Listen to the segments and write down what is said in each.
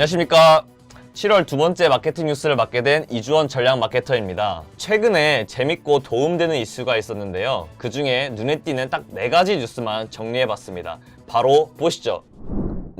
안녕하십니까. 7월 두 번째 마케팅 뉴스를 맡게 된 이주원 전략 마케터입니다. 최근에 재밌고 도움되는 이슈가 있었는데요. 그 중에 눈에 띄는 딱 네 가지 뉴스만 정리해봤습니다. 바로 보시죠.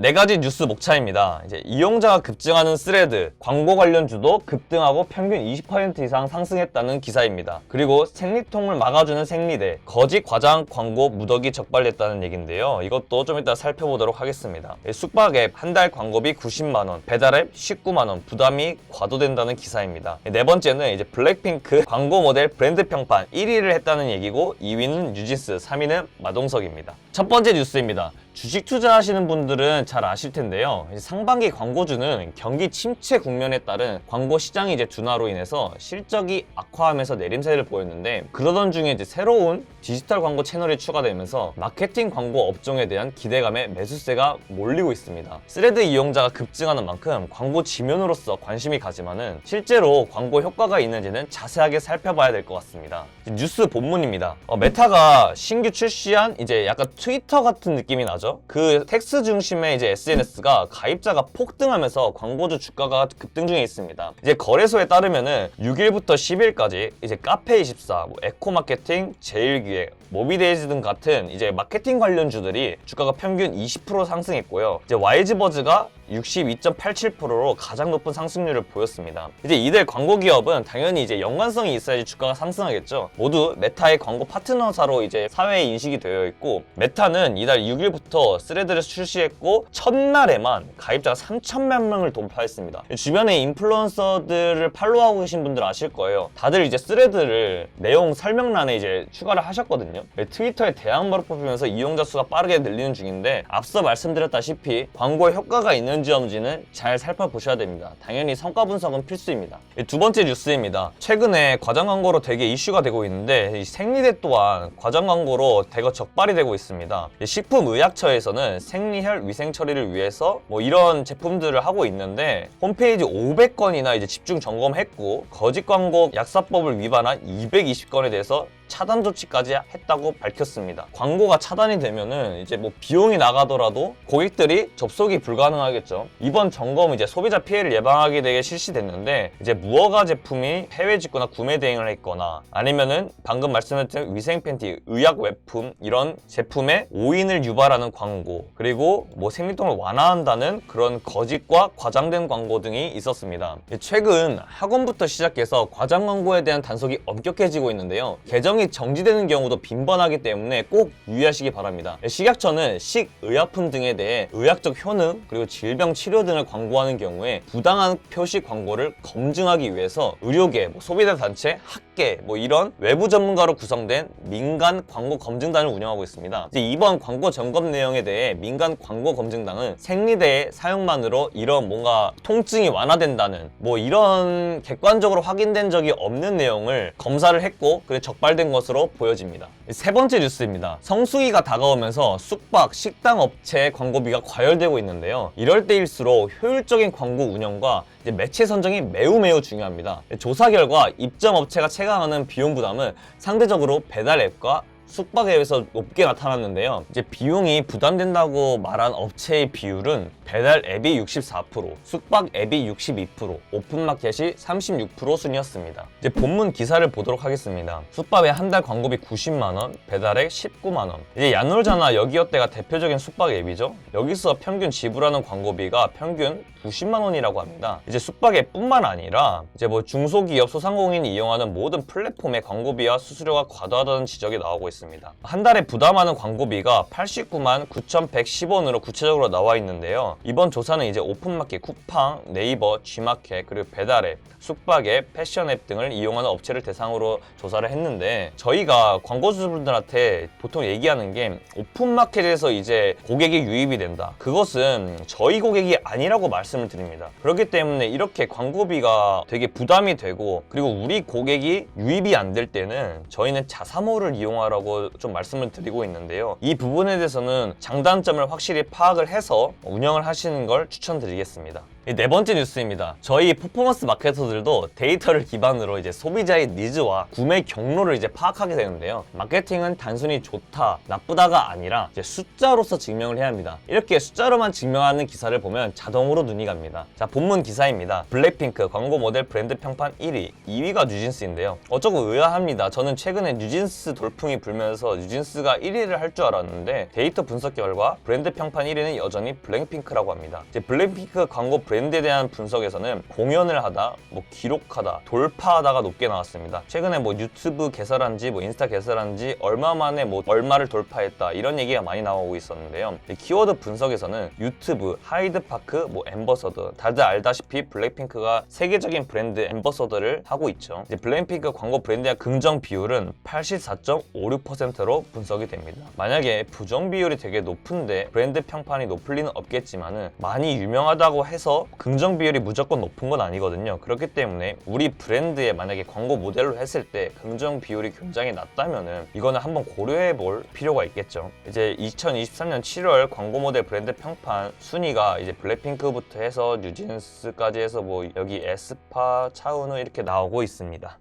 네 가지 뉴스 목차입니다. 이제 이용자가 급증하는 스레드, 광고 관련 주도 급등하고 평균 20% 이상 상승했다는 기사입니다. 그리고 생리통을 막아주는 생리대, 거짓 과장 광고 무더기 적발됐다는 얘기인데요. 이것도 좀 이따 살펴보도록 하겠습니다. 숙박 앱 한 달 광고비 90만 원, 배달 앱 19만 원, 부담이 과도된다는 기사입니다. 네 번째는 이제 블랙핑크 광고 모델 브랜드 평판 1위를 했다는 얘기고 2위는 뉴진스, 3위는 마동석입니다. 첫 번째 뉴스입니다. 주식 투자하시는 분들은 잘 아실 텐데요. 상반기 광고주는 경기 침체 국면에 따른 광고 시장이 이제 둔화로 인해서 실적이 악화하면서 내림세를 보였는데 그러던 중에 이제 새로운 디지털 광고 채널이 추가되면서 마케팅 광고 업종에 대한 기대감에 매수세가 몰리고 있습니다. 스레드 이용자가 급증하는 만큼 광고 지면으로서 관심이 가지만은 실제로 광고 효과가 있는지는 자세하게 살펴봐야 될 것 같습니다. 뉴스 본문입니다. 어, 메타가 신규 출시한 이제 약간 트위터 같은 느낌이 나죠. 그 텍스 중심의 이제 SNS가 가입자가 폭등하면서 광고주 주가가 급등 중에 있습니다. 이제 거래소에 따르면은 6일부터 10일까지 이제 카페24, 뭐 에코마케팅, 제일기획, 모비데이즈 등 같은 이제 마케팅 관련 주들이 주가가 평균 20% 상승했고요. 이제 YG버즈가 62.87%로 가장 높은 상승률을 보였습니다. 이제 이들 광고 기업은 당연히 이제 연관성이 있어야지 주가가 상승하겠죠. 모두 메타의 광고 파트너사로 이제 사회에 인식이 되어 있고 메타는 이달 6일부터 스레드를 출시했고 첫날에만 가입자가 3천만 명을 돌파했습니다. 주변에 인플루언서들을 팔로우하고 계신 분들 아실 거예요. 다들 이제 스레드를 내용 설명란에 이제 추가를 하셨거든요. 트위터의 대항마로 뽑히면서 이용자 수가 빠르게 늘리는 중인데 앞서 말씀드렸다시피 광고에 효과가 있는지 없는지는 잘 살펴보셔야 됩니다. 당연히 성과 분석은 필수입니다. 두 번째 뉴스입니다. 최근에 과장 광고로 되게 이슈가 되고 있는데 이 생리대 또한 과장 광고로 대거 적발이 되고 있습니다. 식품 의약 처에서는 생리혈 위생 처리를 위해서 뭐 이런 제품들을 하고 있는데 홈페이지 500건이나 이제 집중 점검했고 거짓 광고 약사법을 위반한 220건에 대해서 차단 조치까지 했다고 밝혔습니다. 광고가 차단이 되면은 이제 뭐 비용이 나가더라도 고객들이 접속이 불가능하겠죠. 이번 점검은 이제 소비자 피해를 예방하기 위해 실시됐는데 이제 무허가 제품이 해외 직구나 구매 대행을 했거나 아니면은 방금 말씀드린 위생 팬티, 의약 외품 이런 제품에 오인을 유발하는 광고 그리고 뭐 생리통을 완화한다는 그런 거짓과 과장된 광고 등이 있었습니다. 최근 학원부터 시작해서 과장 광고에 대한 단속이 엄격해지고 있는데요. 개정 이 정지되는 경우도 빈번하기 때문에 꼭 유의하시기 바랍니다. 식약처는 식의약품 등에 대해 의학적 효능 그리고 질병 치료 등을 광고하는 경우에 부당한 표시 광고를 검증하기 위해서 의료계, 뭐 소비자 단체, 학 계뭐 이런 외부 전문가로 구성된 민간 광고 검증단을 운영하고 있습니다. 이제 이번 광고 점검 내용에 대해 민간 광고 검증단은 생리대의 사용만으로 이런 뭔가 통증이 완화된다는 뭐 이런 객관적으로 확인된 적이 없는 내용을 검사를 했고 그래 적발된 것으로 보여집니다. 세 번째 뉴스입니다. 성수기가 다가오면서 숙박, 식당 업체 광고비가 과열되고 있는데요. 이럴 때일수록 효율적인 광고 운영과 이제 매체 선정이 매우 매우 중요합니다. 조사 결과 입점 업체가 체감하는 비용 부담은 상대적으로 배달 앱과 숙박앱에서 높게 나타났는데요. 이제 비용이 부담된다고 말한 업체의 비율은 배달 앱이 64%, 숙박 앱이 62%, 오픈마켓이 36% 순이었습니다. 이제 본문 기사를 보도록 하겠습니다. 숙박의 한 달 광고비 90만 원, 배달액 19만 원. 이제 야놀자나 여기어때가 대표적인 숙박 앱이죠. 여기서 평균 지불하는 광고비가 평균 90만 원이라고 합니다. 이제 숙박 앱뿐만 아니라 이제 뭐 중소기업 소상공인이 이용하는 모든 플랫폼의 광고비와 수수료가 과도하다는 지적이 나오고 있습니다. 한 달에 부담하는 광고비가 89만 9,110원으로 구체적으로 나와 있는데요. 이번 조사는 이제 오픈마켓, 쿠팡, 네이버, G마켓, 그리고 배달앱, 숙박앱, 패션앱 등을 이용하는 업체를 대상으로 조사를 했는데 저희가 광고주분들한테 보통 얘기하는 게 오픈마켓에서 이제 고객이 유입이 된다. 그것은 저희 고객이 아니라고 말씀을 드립니다. 그렇기 때문에 이렇게 광고비가 되게 부담이 되고 그리고 우리 고객이 유입이 안 될 때는 저희는 자사모를 이용하라고 있다라고 좀 말씀을 드리고 있는데요. 이 부분에 대해서는 장단점을 확실히 파악을 해서 운영을 하시는 걸 추천드리겠습니다. 이네 번째 뉴스입니다. 저희 퍼포먼스 마케터들도 데이터를 기반으로 이제 소비자의 니즈와 구매 경로를 이제 파악하게 되는데요. 마케팅은 단순히 좋다, 나쁘다가 아니라 이제 숫자로서 증명을 해야 합니다. 이렇게 숫자로만 증명하는 기사를 보면 자동으로 눈이 갑니다. 자, 본문 기사입니다. 블랙핑크 광고 모델 브랜드 평판 1위, 2위가 뉴진스인데요. 어, 조금 의아합니다. 저는 최근에 뉴진스 돌풍이 불면 서 뉴진스가 1위를 할 줄 알았는데 데이터 분석 결과 브랜드 평판 1위는 여전히 블랙핑크라고 합니다. 이제 블랙핑크 광고 브랜드에 대한 분석에서는 공연을 하다, 뭐 기록하다, 돌파하다가 높게 나왔습니다. 최근에 뭐 유튜브 개설한지 뭐 인스타 개설한지 얼마 만에 뭐 얼마를 돌파했다 이런 얘기가 많이 나오고 있었는데요. 이 키워드 분석에서는 유튜브, 하이드파크, 뭐 엠버서더 다들 알다시피 블랙핑크가 세계적인 브랜드 엠버서더를 하고 있죠. 이제 블랙핑크 광고 브랜드의 긍정 비율은 84.56%로 분석이 됩니다. 만약에 부정 비율이 되게 높은데 브랜드 평판이 높을 리는 없겠지만은 많이 유명하다고 해서 긍정 비율이 무조건 높은 건 아니거든요. 그렇기 때문에 우리 브랜드에 만약에 광고 모델로 했을 때 긍정 비율이 굉장히 낮다면은 이거는 한번 고려해 볼 필요가 있겠죠. 이제 2023년 7월 광고 모델 브랜드 평판 순위가 이제 블랙핑크부터 해서 뉴진스까지 해서 뭐 여기 에스파, 차은우 이렇게 나오고 있습니다.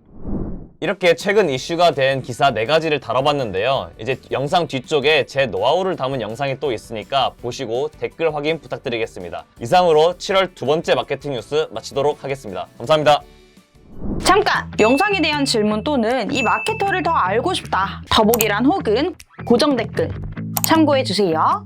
이렇게 최근 이슈가 된 기사 네가지를 다뤄봤는데요. 이제 영상 뒤쪽에 제 노하우를 담은 영상이 또 있으니까 보시고 댓글 확인 부탁드리겠습니다. 이상으로 7월 두 번째 마케팅 뉴스 마치도록 하겠습니다. 감사합니다. 잠깐! 영상에 대한 질문 또는 이 마케터를 더 알고 싶다. 더보기란 혹은 고정 댓글 참고해주세요.